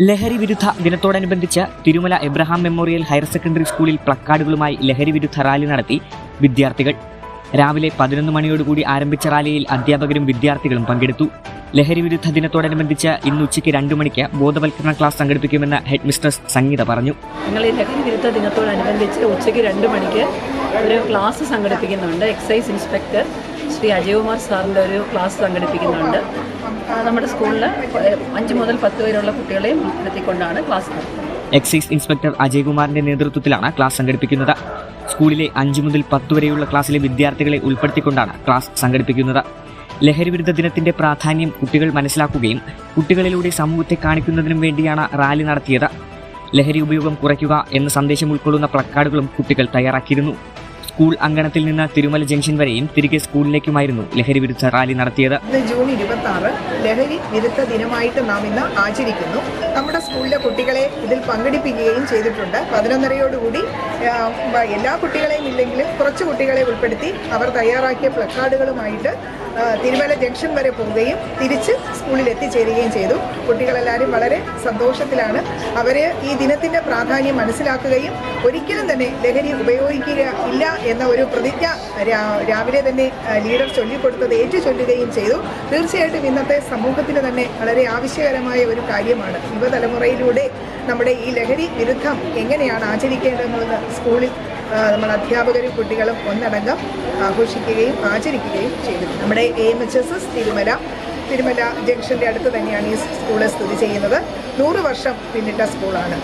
ലഹരി വിരുദ്ധ ദിനത്തോടനുബന്ധിച്ച് Thirumala Abraham memorial higher secondary സ്കൂളിൽ പ്ലക്കാർഡുകളുമായി ലഹരി വിരുദ്ധ റാലി നടത്തി വിദ്യാർത്ഥികൾ. രാവിലെ പതിനൊന്ന് മണിയോടുകൂടി ആരംഭിച്ച റാലിയിൽ അധ്യാപകരും വിദ്യാർത്ഥികളും പങ്കെടുത്തു. ലഹരി വിരുദ്ധ ദിനത്തോടനുബന്ധിച്ച് ഇന്ന് ഉച്ചയ്ക്ക് രണ്ടു മണിക്ക് ബോധവൽക്കരണ ക്ലാസ് സംഘടിപ്പിക്കുമെന്ന് ഹെഡ് മിസ്ട്രസ് സംഗീത പറഞ്ഞു. ഞങ്ങൾ ഈ ലഹരി വിരുദ്ധ ദിനത്തോടനുബന്ധിച്ച് ഉച്ചയ്ക്ക് രണ്ട് മണിക്ക് ഒരു ക്ലാസ് സംഘടിപ്പിക്കുന്നുണ്ട് എക്സൈസ് ഇൻസ്പെക്ടർ. ശ്രീ അജയകുമാർ സാറിന്റെ ഒരു ക്ലാസ് സംഘടിപ്പിക്കുന്നുണ്ട്. നമ്മുടെ സ്കൂളിൽ അഞ്ച് മുതൽ പത്ത് വരെയുള്ള കുട്ടികളെയും ഉൾപ്പെടുത്തിക്കൊണ്ടാണ് ക്ലാസ് എക്സൈസ് ഇൻസ്പെക്ടർ അജയ്കുമാറിന്റെ നേതൃത്വത്തിലാണ് ക്ലാസ് സംഘടിപ്പിക്കുന്നത്. സ്കൂളിലെ അഞ്ചു മുതൽ പത്ത് വരെയുള്ള ക്ലാസ്സിലെ വിദ്യാർത്ഥികളെ ഉൾപ്പെടുത്തിക്കൊണ്ടാണ് ക്ലാസ് സംഘടിപ്പിക്കുന്നത്. ലഹരി വിരുദ്ധ ദിനത്തിന്റെ പ്രാധാന്യം കുട്ടികൾ മനസ്സിലാക്കുകയും കുട്ടികളിലൂടെ സമൂഹത്തെ കാണിക്കുന്നതിനും വേണ്ടിയാണ് റാലി നടത്തിയത്. ലഹരി ഉപയോഗം കുറയ്ക്കുക എന്ന സന്ദേശം ഉൾക്കൊള്ളുന്ന പ്ലക്കാർഡുകളും കുട്ടികൾ തയ്യാറാക്കിയിരുന്നു. സ്കൂൾ അങ്കണത്തിൽ നിന്ന് തിരുമല ജംഗ്ഷൻ വരെയും തിരികെ സ്കൂളിലേക്കുമായിരുന്നു ലഹരി വിരുദ്ധ റാലി നടത്തിയത്. ജൂൺ ഇരുപത്തി ആറ് ലഹരി വിരുദ്ധ ദിനമായിട്ട് നാം ഇന്ന് ആചരിക്കുന്നു. നമ്മുടെ സ്കൂളിലെ കുട്ടികളെ ഇതിൽ പങ്കെടുപ്പിക്കുകയും ചെയ്തിട്ടുണ്ട്. പതിനൊന്നരയോടുകൂടി എല്ലാ കുട്ടികളെയും ഇല്ലെങ്കിലും കുറച്ച് കുട്ടികളെ ഉൾപ്പെടുത്തി അവർ തയ്യാറാക്കിയ പ്ലക്കാർഡുകളുമായിട്ട് തിരുമല ജംഗ്ഷൻ വരെ പോവുകയും തിരിച്ച് സ്കൂളിൽ എത്തിച്ചേരുകയും ചെയ്തു. കുട്ടികളെല്ലാവരും വളരെ സന്തോഷത്തിലാണ്. അവരെ ഈ ദിനത്തിന്റെ പ്രാധാന്യം മനസ്സിലാക്കുകയും ഒരിക്കലും തന്നെ ലഹരി ഉപയോഗിക്കുക ഇല്ല എന്ന ഒരു പ്രതിജ്ഞ രാവിലെ തന്നെ ലീഡർ ചൊല്ലിക്കൊടുത്തത് ഏറ്റു ചൊല്ലുകയും ചെയ്തു. തീർച്ചയായിട്ടും ഇന്നത്തെ സമൂഹത്തിന് തന്നെ വളരെ ആവശ്യകരമായ ഒരു കാര്യമാണ്. യുവതലമുറയിലൂടെ നമ്മുടെ ഈ ലഹരി വിരുദ്ധം എങ്ങനെയാണ് ആചരിക്കേണ്ടതെന്നുള്ളത് സ്കൂളിൽ നമ്മൾ അധ്യാപകരും കുട്ടികളും ഒന്നടങ്കം ആഘോഷിക്കുകയും ആചരിക്കുകയും ചെയ്തു. നമ്മുടെ A M H S S Thirumala Thirumala ജംഗ്ഷന്റെ അടുത്ത് തന്നെയാണ് ഈ സ്കൂൾ സ്ഥിതി ചെയ്യുന്നത്. നൂറ് വർഷം പിന്നിട്ട സ്കൂളാണ്.